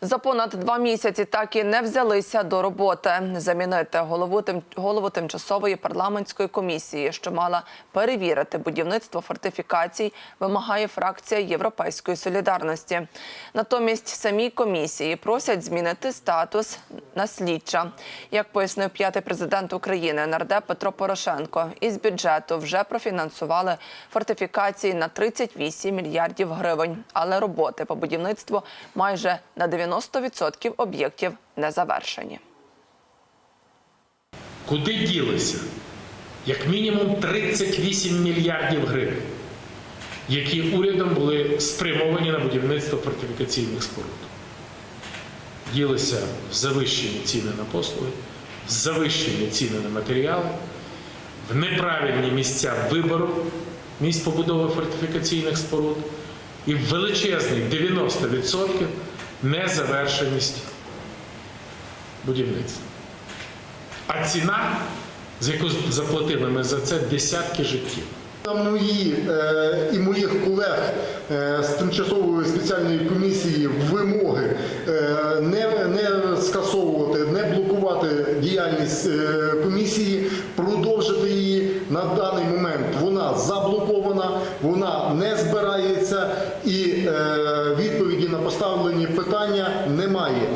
За понад два місяці так і не взялися до роботи. Замінити голову тим голову тимчасової парламентської комісії, що мала перевірити будівництво фортифікацій, вимагає фракція Європейської солідарності. Натомість самі комісії просять змінити статус на слідча. Як пояснив п'ятий президент України нардеп Петро Порошенко, із бюджету вже профінансували фортифікації на 38 мільярдів гривень, але роботи по будівництву майже на 90% об'єктів не завершені. Куди ділися? Як мінімум 38 мільярдів гривень, які урядом були спрямовані на будівництво фортифікаційних споруд. Ділися в завищені ціни на послуги, в завищені ціни на матеріали, в неправильні місця вибору місць побудови фортифікаційних споруд і в величезний 90% незавершеність будівництва. А ціна, за яку заплатили ми за це десятки життів. Мої е, і моїх колег е, з тимчасової спеціальної комісії вимоги е, не, не скасовувати, не блокувати діяльність комісії, продовжити її на даний момент. Вона заблокована, вона не збирається, і відповіді на поставлені питання немає.